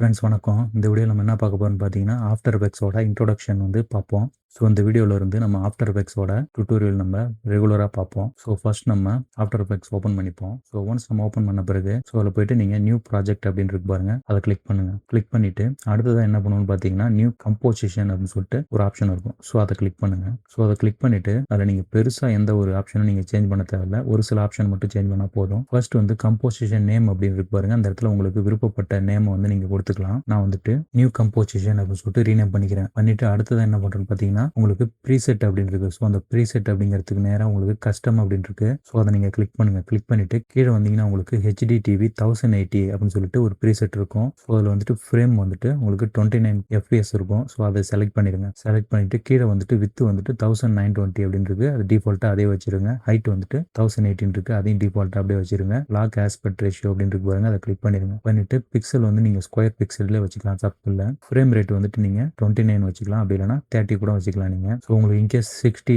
Friends வணக்கம். இந்த வீடியோவில் நம்ம என்ன பார்க்க போகிறோம்னு பார்த்தீங்கன்னா ஆஃப்டர் எஃபெக்ட்ஸோட இன்ட்ரோடக்ஷன் வந்து பார்ப்போம். ஸோ இந்த வீடியோவில் இருந்து நம்ம ஆஃப்டர் எஃபெக்ட்ஸோட டுட்டோரியல் நம்ம ரெகுலராக பார்ப்போம். ஸோ ஃபர்ஸ்ட் நம்ம ஆஃப்டர் எஃபெக்ட்ஸ் ஓப்பன் பண்ணிப்போம். ஸோ ஒன்ஸ் நம்ம ஓப்பன் பண்ண பிறகு ஸோ அதில் போயிட்டு நீங்கள் நியூ ப்ராஜெக்ட் அப்படின்னு இருக்கு பாருங்க. அதை கிளிக் பண்ணுங்க. கிளிக் பண்ணிட்டு அடுத்ததாக என்ன பண்ணணும்னு பார்த்தீங்கன்னா நியூ கம்போசிஷன் அப்படின்னு சொல்லிட்டு ஒரு ஆப்ஷன் இருக்கும். ஸோ அதை கிளிக் பண்ணுங்க. ஸோ அதை கிளிக் பண்ணிட்டு அதில் நீங்கள் பெருசாக எந்த ஒரு ஆப்ஷனும் நீங்கள் சேஞ்ச் பண்ண தேவையில்ல. ஒரு சில ஆப்ஷன் மட்டும் சேஞ்ச் பண்ணால் போதும். ஃபர்ஸ்ட் வந்து கம்போசிஷன் நேம் அப்படின்னு இருக்கு பாருங்க. அந்த இடத்துல உங்களுக்கு விருப்பப்பட்ட நேமை வந்து நீங்கள் கொடுத்துக்கலாம். நான் வந்துட்டு நியூ கம்போசிஷன் அப்படின்னு சொல்லிட்டு ரீநேம் பண்ணிக்கிறேன். பண்ணிட்டு அடுத்ததான் என்ன பண்ணுறேன்னு பார்த்தீங்கன்னா உங்களுக்கு ப்ரீசெட் அப்படின்னு இருக்கு ஸோ அந்த ப்ரீசெட் அப்படிங்கிறதுக்கு நேராக உங்களுக்கு கஸ்டம் அப்படின்னு இருக்கு ஸோ அதை நீங்கள் கிளிக் பண்ணுங்கள் கிளிக் பண்ணிட்டு கீழே வந்தீங்கன்னா உங்களுக்கு ஹெச்டி டிவி தௌசண்ட் எயிட்டி அப்படின்னு சொல்லிட்டு ஒரு ப்ரீசெட் இருக்கும். ஸோ அதில் வந்துட்டு ஃப்ரேம் வந்துட்டு உங்களுக்கு டுவெண்ட்டி நைன் எஃப்பிஎஸ் இருக்கும். ஸோ அதை செலக்ட் பண்ணிடுங்க. செலக்ட் பண்ணிட்டு கீழே வந்துட்டு வித்து வந்துட்டு தௌசண்ட் நைன் டுவெண்ட்டி அப்படின்னு இருக்கு அது டிஃபால்ட்டாக அதே வச்சிருங்க. ஹைட் வந்துட்டு தௌசண்ட் எயிட்டின் இருக்கு. அதையும் டிஃபால்ட்டாக அப்படியே வச்சிருங்க. லாக் ஆஸ்பெக்ட் ரேஷியோ அப்படின்னு இருக்கு பாருங்க. அதை கிளிக் பண்ணிடுங்க. பண்ணிட்டு பிக்சல் வந்து நீங்கள் ஸ்கொயர் பிக்சல்லே வச்சுக்கலாம். தப்பு இல்லை. ஃப்ரேம் ரேட் வந்துட்டு நீங்கள் டுவெண்ட்டி நைன் வச்சுக்கலாம். அப்படி இல்லைனா தேர்ட்டி கூட வச்சுக்கலாம். நீங்கள் ஸோ உங்களுக்கு இன்கேஸ் சிக்ஸ்டி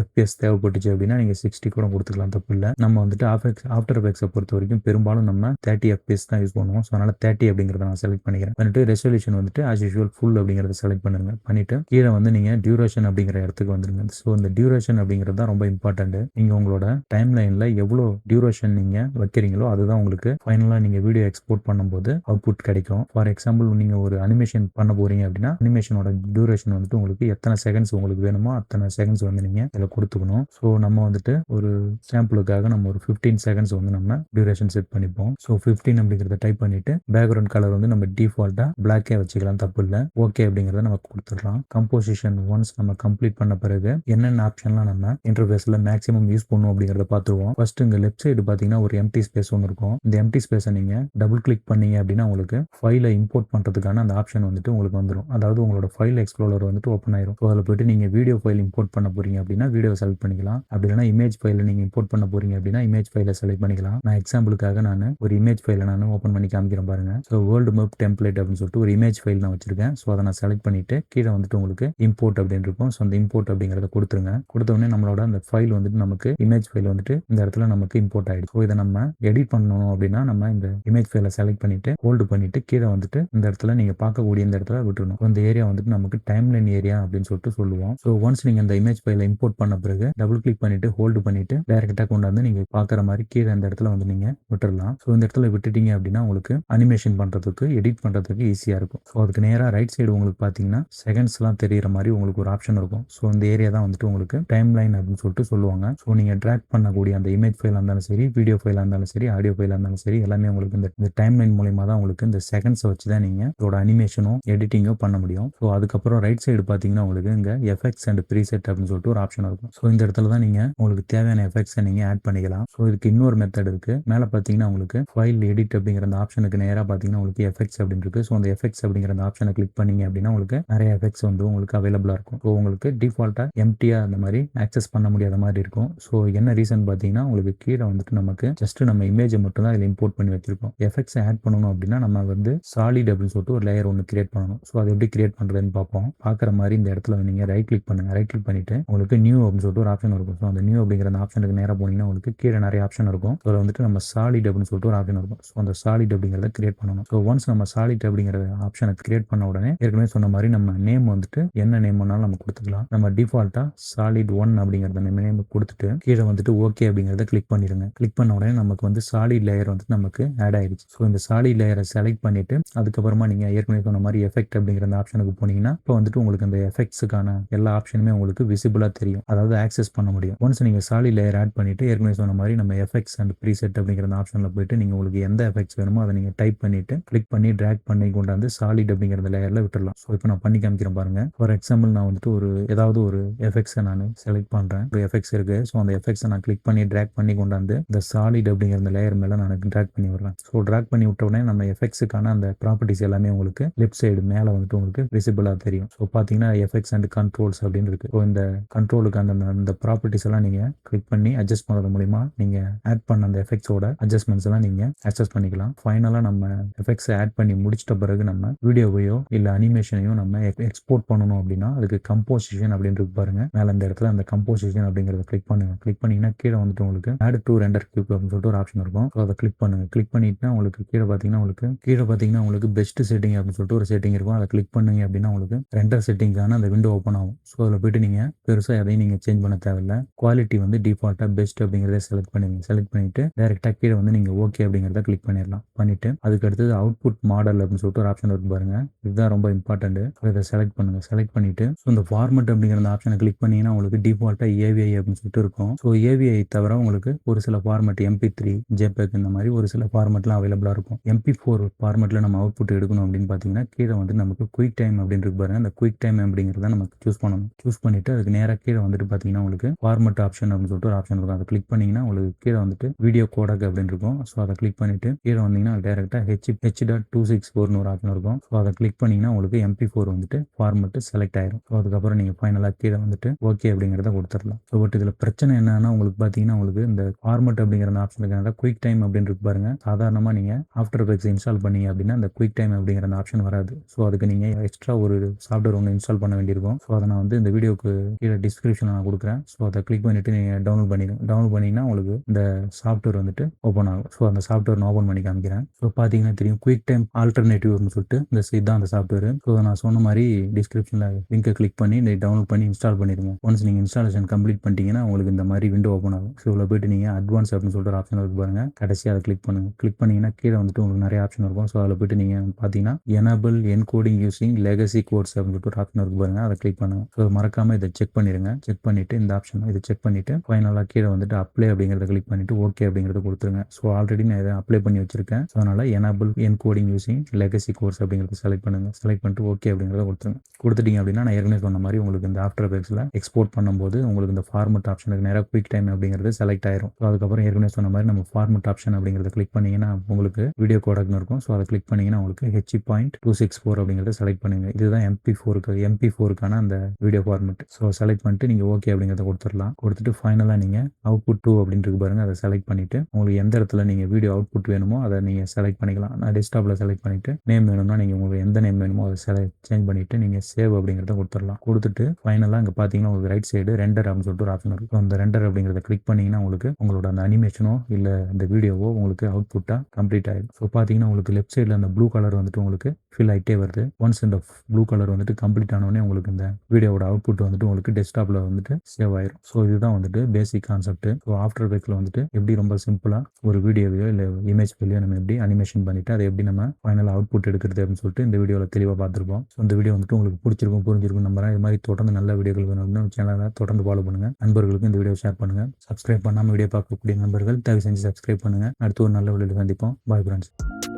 எஃப்பிஎஸ் தேவைப்பட்டுச்சு அப்படின்னா நீங்கள் சிக்ஸ்டி கூட கொடுத்துக்கலாம் தப்பு இல்லை. நம்ம வந்துட்டு ஆஃபெக்ஸ் ஆஃப்டர் எஃபெக்ட்ஸை பொறுத்த வரைக்கும் பெரும்பாலும் நம்ம தேர்ட்டி எஃப்பிஎஸ் தான் யூஸ் பண்ணுவோம். ஸோ அதனால் தேர்ட்டி அப்படிங்கிறத நான் செலக்ட் பண்ணிக்கிறேன். பண்ணிட்டு ரெசல்யூஷன் வந்துட்டு ஆஸ் யூஷுவல் ஃபுல் அப்படிங்கிறத செலக்ட் பண்ணுங்க. பண்ணிட்டு கீழே வந்து நீங்கள் டியூரேஷன் அப்படிங்கிற இடத்துக்கு வந்துருங்க. ஸோ இந்த டியூரேஷன் அப்படிங்கிறது தான் ரொம்ப இம்பார்ட்டன்ட் நீங்கள் உங்களோட டைம் லைனில் எவ்வளோ டியூரேஷன் நீங்கள் வைக்கிறீங்களோ அதுதான் உங்களுக்கு ஃபைனலாக நீங்கள் வீடியோ எக்ஸ்போர்ட் பண்ணும்போது அவுட்புட் கிடைக்கும். ஃபார் எக்ஸாம்பிள் நீங்கள் ஒரு அனிமேஷன் பண்ண போறீங்க அப்படின்னா அனிமேஷனோட டியூரேஷன் வந்துட்டு உங்களுக்கு எத்தனை செகண்ட்ஸ் உங்களுக்கு வேணுமோ? அத்தனை செகண்ட்ஸ் வந்து நீங்கள் இதில் கொடுத்துக்கணும். ஸோ நம்ம வந்துட்டு ஒரு சாம்பிளுக்காக நம்ம ஒரு ஃபிஃப்டீன் செகண்ட்ஸ் வந்து நம்ம டியூரேஷன் செட் பண்ணிப்போம். ஸோ ஃபிஃப்டீன் அப்படிங்கிறத டைப் பண்ணிட்டு பேக்ரவுண்ட் கலர் வந்து நம்ம டிஃபால்ட்டாக பிளாக்கே வச்சுக்கலாம். தப்பு இல்லை. ஓகே அப்படிங்கிறத நம்ம கொடுத்துடலாம். கம்போசிஷன் ஒன்ஸ் நம்ம கம்ப்ளீட் பண்ண பிறகு என்னென்ன ஆப்ஷன்லாம் நம்ம இன்டர்ஃபேஸில் மேக்ஸிமம் யூஸ் பண்ணுவோம் அப்படிங்கிறத பார்த்துருவோம். ஃபர்ஸ்ட் இங்கே லெஃப்ட் சைடு பார்த்தீங்கன்னா ஒரு எம்டி ஸ்பேஸ் ஒன்று இருக்கும். இந்த எம்டி ஸ்பேஸை நீங்கள் டபுள் கிளிக் பண்ணீங்க அப்படின்னா உங்களுக்கு ஃபைலை இம்போர்ட் பண்ணுறதுக்கான அந்த ஆப்ஷன் வந்துட்டு உங்களுக்கு வந்துடும் அதாவது உங்களோட ஃபைல் எக்ஸ்ப்ளோரர் வந்துட்டு ஓப்பன் ஆயிரும். ஸோ அதில் போயிட்டு நீங்கள் வீடியோ ஃபைல் இம்போர்ட் பண்ண போறீங்க அப்படின்னா வீடியோ செலக்ட் பண்ணிக்கலாம். அப்படி இல்லைனா இமேஜ் ஃபைலை நீங்கள் இம்போர்ட் பண்ண போறீங்க அப்படின்னா இமேஜ் ஃபைலை செலக்ட் பண்ணிக்கலாம். நான் எக்ஸாம்பிளுக்காக நான் ஒரு இமேஜ் ஃபைலை நான் ஓப்பன் பண்ணி காமிக்கிறேன் பாருங்க. ஸோ வேர்ல்டு மேப் டெம்ப்ளேட் அப்படின்னு சொல்லிட்டு ஒரு இமேஜ் ஃபைல் நான் வச்சிருக்கேன். ஸோ அதை நான் செலக்ட் பண்ணிட்டு கீழே வந்துட்டு உங்களுக்கு இம்போர்ட் அப்படின்னு இருக்கும். ஸோ அந்த இம்போர்ட் அப்படிங்கிறத கொடுத்துருங்க. கொடுத்த உடனே நம்மளோட அந்த ஃபைல் வந்துட்டு நமக்கு இமேஜ் ஃபைல் வந்துட்டு இந்த இடத்துல நமக்கு இம்போர்ட் ஆயிடுச்சு. ஸோ இதை நம்ம எடிட் பண்ணணும் அப்படின்னா நம்ம இந்த இமேஜ் ஃபைலை செலக்ட் பண்ணிட்டு ஹோல்டு பண்ணிட்டு கீழே வந்துட்டு இந்த இடத்துல நீங்க பார்க்கக்கூடிய இந்த இடத்துல விட்டுருணும் அந்த ஏரியா வந்துட்டு நமக்கு டைம் லைன் ஏரியா அப்படின்னு சொல்லிட்டு சொல்லுவோம். ஸோ ஒன்ஸ் நீங்க அந்த இமேஜ் ஃபைலை இம்போர்ட் பண்ண பிறகு டபுள் கிளிக் பண்ணிட்டு ஹோல்டு பண்ணிட்டு டேரக்டா கொண்டாந்து நீங்க பார்க்குற மாதிரி கீழே இந்த இடத்துல வந்து நீங்க விட்டுடலாம் ஸோ இந்த இடத்துல விட்டுட்டீங்க அப்படின்னா உங்களுக்கு அனிமேஷன் பண்றதுக்கு எடிட் பண்றதுக்கு ஈஸியா இருக்கும். ஸோ அதுக்கு நேராக ரைட் சைடு உங்களுக்கு பார்த்தீங்கன்னா செகண்ட்ஸ்லாம் தெரியிற மாதிரி உங்களுக்கு ஒரு ஆப்ஷன் இருக்கும். ஸோ இந்த ஏரியா தான் வந்துட்டு உங்களுக்கு டைம் லைன் அப்படின்னு சொல்லிட்டு சொல்லுவாங்க. ஸோ நீங்க ட்ராக் பண்ணக்கூடிய அந்த இமேஜ் ஃபைலாக இருந்தாலும் சரி வீடியோ ஃபைலாக இருந்தாலும் சரி ஆடியோ ஃபைலாக இருந்தாலும் சரி எல்லாமே உங்களுக்கு இந்த டைம் லைன் மூலயமா தான் உங்களுக்கு இந்த செகண்ட்ஸை வச்சு தான் நீங்க இதோட அனிமேஷனும் எடிட்டிங்கோ பண்ண முடியும். ஸோ அதுக்கப்புறம் ரைட் சைடு பார்த்தீங்கன்னா உங்களுக்கு இங்க எஃபெக்ட்ஸ் அண்ட் ப்ரீசெட் அப்படின்னு சொல்லிட்டு ஒரு ஆப்ஷன் இருக்கும். ஸோ இந்த இடத்துல தான் நீங்க உங்களுக்கு தேவையான எஃபெக்ட்ஸை நீங்க ஆட் பண்ணிக்கலாம். ஸோ இதுக்கு இன்னொரு மெத்தட் இருக்கு. மேலே பார்த்தீங்கன்னா உங்களுக்கு ஃபைல் எடிட் அப்படிங்கிற அந்த ஆப்ஷனுக்கு நேராக பார்த்தீங்கன்னா உங்களுக்கு எஃபெக்ட்ஸ் அப்படின்னு இருக்கு. ஸோ அந்த எஃபெக்ட்ஸ் அப்படிங்கிற அந்த ஆப்ஷனை கிளிக் பண்ணீங்க அப்படின்னா உங்களுக்கு நிறைய எஃபெக்ட்ஸ் வந்து உங்களுக்கு அவைலபிளாக இருக்கும். ஸோ உங்களுக்கு டிஃபால்ட்டாக எம்டியாக அந்த மாதிரி ஆக்சஸ் பண்ண முடியாத மாதிரி இருக்கும். ஸோ என்ன ரீசன் பார்த்தீங்கன்னா உங்களுக்கு கீழே வந்துட்டு நமக்கு ஜஸ்ட் நம்ம இமேஜை மட்டும் தான் இதில் இம்போர்ட் பண்ணி வச்சிருக்கோம். எஃபெக்ட்ஸ் ஆட் பண்ணணும் அப்படின்னா நம்ம வந்து சாலிட் அப்படின்னு சொல்லிட்டு ஒரு லேயர் ஒன்று கிரியேட் பண்ணணும். ஸோ அது எப்படி கிரியேட் பண்ணுறதுன்னு பார்ப்போம். பார்க்குற மாதிரி இந்த இடத்துல நீங்கள் ரைட் கிளிக் பண்ணுங்கள் ரைட் கிளிக் பண்ணிவிட்டு உங்களுக்கு நியூ அப்படின்னு சொல்லிட்டு ஒரு ஆப்ஷன் இருக்கும். ஸோ அந்த நியூ அப்படிங்கிற அந்த ஆப்ஷனுக்கு நேராக போனீங்கன்னா உங்களுக்கு கீழே நிறைய ஆப்ஷன் இருக்கும். ஸோ அதில் வந்துட்டு நம்ம சாலிட் அப்படின்னு சொல்லிட்டு ஒரு ஆப்ஷன் இருக்கும். ஸோ அந்த சாலிட் அப்படிங்கிறத கிரியேட் பண்ணணும். ஸோ ஒன்ஸ் நம்ம சாலிட் அப்படிங்கிற ஆப்ஷனை கிரியேட் பண்ண உடனே ஏற்கனவே சொன்ன மாதிரி நம்ம நேம் வந்துட்டு என்ன நேம் வேணாலும் நம்ம கொடுத்துக்கலாம். நம்ம டிஃபால்ட்டாக சாலிட் ஒன் அப்படிங்கிறத நம்ம நேம் கொடுத்துட்டு கீழே வந்துட்டு ஓகே அப்படிங்கிறத கிளிக் பண்ணிடுங்க. கிளிக் பண்ண உடனே நமக்கு வந்து சாலிட் லேயர் வந்து நமக்கு ஆட் ஆயிடுச்சு. ஸோ இந்த சாலிட் லேயரை செலக்ட் பண்ணிட்டு அதுக்கப்புறமா நீங்கள் ஏற்கனவே சொன்ன மாதிரி எஃபெக்ட் அப்படிங்கிற அந்த ஆப்ஷனுக்கு போனீங்கன்னா இப்போ வந்துட்டு உங்களுக்கு அந்த எஃபெக்ட்ஸுக்கான எல்லா ஆப்ஷனுமே உங்களுக்கு விசிபிளாக தெரியும். அதாவது ஆக்சஸ் பண்ண முடியும். ஒன்ஸ் நீங்கள் சாலி லேயர் ஆட் பண்ணிட்டு ஏற்கனவே சொன்ன மாதிரி நம்ம எஃபெக்ட்ஸ் அண்ட் ப்ரீசெட் அப்படிங்கிற ஆப்ஷனில் போயிட்டு நீங்கள் உங்களுக்கு எந்த எஃபெக்ட்ஸ் வேணுமோ அதை நீங்கள் டைப் பண்ணிட்டு கிளிக் பண்ணி ட்ராக் பண்ணி கொண்டாந்து சாலிட் அப்படிங்கிற லேயரில் விட்டுடலாம் விட்டுறலாம். ஸோ இப்போ நான் பண்ணி காமிக்கிறேன் பாருங்க. ஃபார் எக்ஸாம்பிள் நான் வந்துட்டு ஒரு ஏதாவது ஒரு எஃபெக்ட்ஸை நான் செலக்ட் பண்ணுறேன் ஒரு எஃபெக்ட்ஸ் இருக்கு. ஸோ அந்த எஃபெக்ட்ஸை நான் கிளிக் பண்ணி ட்ராக் பண்ணி கொண்டாந்து இந்த சாலிட் அப்படிங்கிற லேயர் மேலே நான் ட்ராக் பண்ணி விடுறேன். ஸோ ட்ராக் பண்ணி விட்ட உடனே நம்ம எஃபெக்ட்ஸுக்கான அந்த ப்ராப்பர்ட்டிஸ் எல்லாமே உங்களுக்கு லெஃப்ட் சைடு மேலே வந்துட்டு உங்களுக்கு விசிபிளாக தெரியும். ஸோ பார்த்தீங்கன்னா எஃபெக்ட்ஸ் அண்ட் அண்ட் கண்ட்ரோல்ஸ் அப்படின்னு இருக்கு ஸோ இந்த கண்ட்ரோலுக்கு அந்த அந்த ப்ராப்பர்ட்டிஸ் எல்லாம் நீங்கள் கிளிக் பண்ணி அட்ஜஸ்ட் பண்ணுறது மூலிமா நீங்கள் ஆட் பண்ண அந்த எஃபெக்ட்ஸோட அட்ஜஸ்ட்மெண்ட்ஸ் எல்லாம் நீங்கள் அக்சஸ் பண்ணிக்கலாம். ஃபைனலாக நம்ம எஃபெக்ட்ஸை ஆட் பண்ணி முடிச்சிட்ட பிறகு நம்ம வீடியோவையோ இல்லை அனிமேஷனையோ நம்ம எக்ஸ்போர்ட் பண்ணணும் அப்படின்னா அதுக்கு கம்போசிஷன் அப்படின்னு இருக்கு பாருங்க. மேலே அந்த இடத்துல அந்த கம்போசிஷன் அப்படிங்கிறத கிளிக் பண்ணுங்க. கிளிக் பண்ணீங்கன்னா கீழே வந்துட்டு உங்களுக்கு ஆட் டு ரெண்டர் கியூப் அப்படின்னு சொல்லிட்டு ஒரு ஆப்ஷன் இருக்கும். அதை கிளிக் பண்ணுங்க. கிளிக் பண்ணிட்டுனா உங்களுக்கு கீழே பார்த்தீங்கன்னா உங்களுக்கு கீழே பார்த்தீங்கன்னா உங்களுக்கு பெஸ்ட் செட்டிங் அப்படின்னு சொல்லிட்டு ஒரு செட்டிங் இருக்கும். அதை கிளிக் பண்ணுங்க அப்படின்னா உங்களுக்கு ரெண்டர் செட்டிங்கான அந்த விண்டோ ஓப்பன் ஆகும். ஸோ அதில் போயிட்டு நீங்கள் பெருசாக எதையும் நீங்கள் சேஞ்ச் பண்ண தேவையில்ல. குவாலிட்டி வந்து டிஃபால்ட்டாக பெஸ்ட் அப்படிங்கிறத செலக்ட் பண்ணிடுங்க செலக்ட் பண்ணிட்டு டேரெக்டாக கீழே வந்து நீங்கள் ஓகே அப்படிங்கிறத கிளிக் பண்ணிடலாம். பண்ணிவிட்டு அதுக்கு அடுத்தது அவுட்புட் மாடல் அப்படின்னு சொல்லிட்டு ஒரு ஆப்ஷன் இருக்கு பாருங்கள் இதுதான் ரொம்ப இம்பார்ட்டன்ட் இதை செலக்ட் பண்ணுங்கள் செலக்ட் பண்ணிவிட்டு ஸோ இந்த ஃபார்மெட் அப்படிங்கிற அந்த ஆப்ஷனை கிளிக் பண்ணீங்கன்னா உங்களுக்கு டிஃபால்ட்டாக ஏவிஐ அப்படின்னு சொல்லிட்டு இருக்கும். ஸோ ஏவிஐ தவிர உங்களுக்கு ஒரு சில ஃபார்மெட் எம்பி த்ரீ ஜேபேக் இந்த மாதிரி ஒரு சில ஃபார்மெட்லாம் அவைலபிளாக இருக்கும். எம்பி ஃபோர் ஃபார்மெட்டில் நம்ம அவுட்புட் எடுக்கணும் அப்படின்னு பார்த்தீங்கன்னா கீழே வந்து நமக்கு குயிக் டைம் அப்படின்னு இருக்கு பாருங்க. அந்த குயிக் டைம் அப்படிங்கிறத நம்ம சூஸ் பண்ணணும் சூஸ் பண்ணிட்டு அதுக்கு நேராக கீழே வந்துட்டு பார்த்தீங்கன்னா உங்களுக்கு ஃபார்மட் ஆப்ஷன் அப்படின்னு சொல்லிட்டு ஒரு ஆப்ஷன் இருக்கும். அதை கிளிக் பண்ணீங்கன்னா உங்களுக்கு கீழே வந்துட்டு வீடியோ கோடக் அப்படின்னு இருக்கும். ஸோ அதை கிளிக் பண்ணிட்டு கீழே வந்தீங்கன்னா டேரெக்டாக H H dot two six ஃபோர்னு ஒரு ஆப்ஷன் இருக்கும். ஸோ அதை கிளிக் பண்ணீங்கன்னா உங்களுக்கு எம்பி ஃபோர் வந்துட்டு ஃபார்மெட் செலக்ட் ஆயிரும். ஸோ அதுக்கப்புறம் நீங்கள் ஃபைனலாக கீழே வந்துட்டு ஓகே அப்படிங்கிறத கொடுத்துடலாம். ஸோ பட் இதில் பிரச்சனை என்னன்னா உங்களுக்கு பார்த்தீங்கன்னா உங்களுக்கு இந்த ஃபார்மட் அப்படிங்கிற அந்த ஆப்ஷனுக்கு குயிக் டைம் அப்படின்னு இருக்கு பாருங்க. சாதாரணமாக நீங்கள் ஆஃப்டர் எஃபெக்ட்ஸ் இன்ஸ்டால் பண்ணீங்க அப்படின்னா அந்த குயிக் டைம் அப்படிங்கிற அந்த ஆப்ஷன் வராது. ஸோ அதுக்கு நீங்கள் எக்ஸ்ட்ரா ஒரு சாஃப்ட்வேர் ஒன்று இன்ஸ்டால் பண்ண வேண்டியிருக்கும். ஸோ அதை நான் வந்து இந்த வீடியோக்கு கீழே டிஸ்கிரிப்ஷனில் நான் கொடுக்குறேன். ஸோ அதை கிளிக் பண்ணிட்டு நீங்கள் டவுன்லோட் பண்ணிக்கணும் டவுன்லோட் பண்ணிங்கன்னா உங்களுக்கு இந்த சாஃப்ட்வேர் வந்துட்டு ஓப்பன் ஆகும். ஸோ அந்த சாஃப்ட்வேர் நான் ஓப்பன் பண்ணி காமிக்கிறேன். ஸோ பார்த்தீங்கன்னா தெரியும் குயிக் டைம் ஆல்டர்னேட்டிவ்னு சொல்லிட்டு இந்த இதுதான் அந்த சாஃப்ட்வேர் ஸோ நான் சொன்ன மாதிரி டிஸ்கிரிப்ஷனில் லிங்கை கிளிக் பண்ணி இந்த டவுன்லோட் பண்ணி இன்ஸ்டால் பண்ணிடுங்க. ஒன்ஸ் நீங்கள் இன்ஸ்டாலேஷன் கம்ப்ளீட் பண்ணிட்டீங்கன்னா உங்களுக்கு இந்த மாதிரி விண்டோ ஓப்பன் ஆகும். ஸோ இவ்வளோ போயிட்டு நீங்கள் அட்வான்ஸ் அப்படின்னு சொல்லிட்டு ஒரு ஆப்ஷன் இருக்கு பாருங்க. கடைசியாக அதை கிளிக் பண்ணுங்க. கிளிக் பண்ணிங்கன்னா கீழே வந்துட்டு உங்களுக்கு நிறைய ஆப்ஷன் இருக்கும். ஸோ அதில் போயிட்டு நீங்கள் பார்த்தீங்கன்னா enable encoding using legacy codes அப்படின்னு சொல்லிட்டு ஒரு ஆப்ஷன் இருக்கு பாருங்க. அதை கிளிக் பண்ணுங்க ஸோ மறக்காம இதை செக் பண்ணிடுங்க செக் பண்ணிட்டு இந்த ஆப்ஷன் இதை செக் பண்ணிட்டு ஃபைனலாக கீழே வந்துட்டு அப்ளை அப்படிங்கிறத கிளிக் பண்ணிட்டு ஓகே அப்படிங்கிறத கொடுத்துருங்க. ஸோ ஆல்ரெடி நான் இதை அப்ளை பண்ணி வச்சிருக்கேன். ஸோ அதனால enable encoding using legacy course அப்படிங்கிறத செலக்ட் பண்ணுங்க. செலக்ட் பண்ணிட்டு ஓகே அப்படிங்கிறத கொடுத்துருங்க. கொடுத்துட்டீங்க அப்படின்னா நான் ஏற்கனவே சொன்ன மாதிரி உங்களுக்கு இந்த ஆஃப்டர் எஃபெக்ட்ஸில் எக்ஸ்போர்ட் பண்ணும்போது உங்களுக்கு இந்த ஃபார்மட் ஆப்ஷனுக்கு நேராக குவிக் டைம் அப்படிங்கிறது செலக்ட் ஆயிரும். ஸோ அதுக்கப்புறம் ஏற்கனவே சொன்ன மாதிரி நம்ம ஃபார்மட் ஆப்ஷன் அப்படிங்கிறத கிளிக் பண்ணீங்கன்னா உங்களுக்கு வீடியோ கோடக்னு இருக்கும். ஸோ அதை கிளிக் பண்ணீங்கன்னா உங்களுக்கு H point two six four அப்படிங்கிறத செலக்ட் பண்ணுங்க. இதுதான் எம்பி ஃபோருக்கு எம்பி ஃபோருக்கான அந்த வீடியோ ஃபார்மெட் ஸோ செலக்ட் பண்ணிட்டு நீங்கள் ஓகே அப்படிங்கிறத கொடுத்துடலாம். கொடுத்துட்டு ஃபைனலாக நீங்கள் அவுட்புட் டூ அப்படின்ட்டு பாருங்கள் அதை செலக்ட் பண்ணிட்டு உங்களுக்கு எந்த இடத்துல நீங்கள் வீடியோ அவுட்புட் வேணுமோ அதை நீங்கள் செலக்ட் பண்ணிக்கலாம். நான் டெஸ்க்டாப்பில் செலக்ட் பண்ணிட்டு நேம் வேணும்னா நீங்கள் உங்களுக்கு எந்த நேம் வேணுமோ அதை செலக்ட் சேஞ்ச் பண்ணிவிட்டு நீங்கள் சேவ் அப்படிங்கிறத கொடுத்துடலாம். கொடுத்துட்டு ஃபைனலாக இங்கே பார்த்தீங்கன்னா உங்களுக்கு ரைட் சைடு ரெண்டர் அப்படின்னு சொல்லிட்டு ஒரு ஆப்ஷன் இருக்கும் அந்த ரெண்டர் அப்படிங்கிறத கிளிக் பண்ணிங்கன்னா உங்களுக்கு உங்களோட அந்த அனிமேஷனோ இல்லை அந்த வீடியோவோ உங்களுக்கு அவுட்புட்டாக கம்ப்ளீட் ஆகிடும் ஸோ பார்த்தீங்கன்னா உங்களுக்கு லெஃப்ட் சைடில் அந்த ப்ளூ கலர் வந்துட்டு உங்களுக்கு ஃபில் ஆகிட்டே வருது. ஒன்ஸ் இந்த ப்ளூ கலர் வந்துட்டு கம்ப்ளீட் ஆனோடனே உங்களுக்கு இந்த வீடியோவோட அவுட்புட் வந்துட்டு உங்களுக்கு டெஸ்க்டாப்பில் வந்துட்டு சேவ் ஆயிரும். ஸோ இதுதான் வந்துட்டு பேசிக் கான்செப்ட் ஸோ ஆஃப்டர் எஃபெக்ட்ல வந்துட்டு எப்படி ரொம்ப சிம்பிளாக ஒரு வீடியோவையோ இல்லை இமேஜ் வெளியோ நம்ம எப்படி அனிமேஷன் பண்ணிட்டு அதை எப்படி நம்ம ஃபைனல் அவுட்புட் எடுக்கிறது அப்படின்னு சொல்லிட்டு இந்த வீடியோவில் தெளிவாக பார்த்துருப்போம். ஸோ இந்த வீடியோ வந்துட்டு உங்களுக்கு பிடிச்சிருக்கும் புரிஞ்சிருக்கும் நம்புறேன். இது மாதிரி தொடர்ந்து நல்ல வீடியோக்கள் வேணும் அப்படின்னு சேனலை தொடர்ந்து ஃபாலோ பண்ணுங்க. நண்பர்களுக்கு இந்த வீடியோ ஷேர் பண்ணுங்க. சப்ஸ்கிரைப் பண்ணாமல் வீடியோ பார்க்கக்கூடிய நண்பர்கள் தயவு செஞ்சு சப்ஸ்கிரைப் பண்ணுங்க. அடுத்து ஒரு நல்ல வீடியோ சந்திப்போம். Bye friends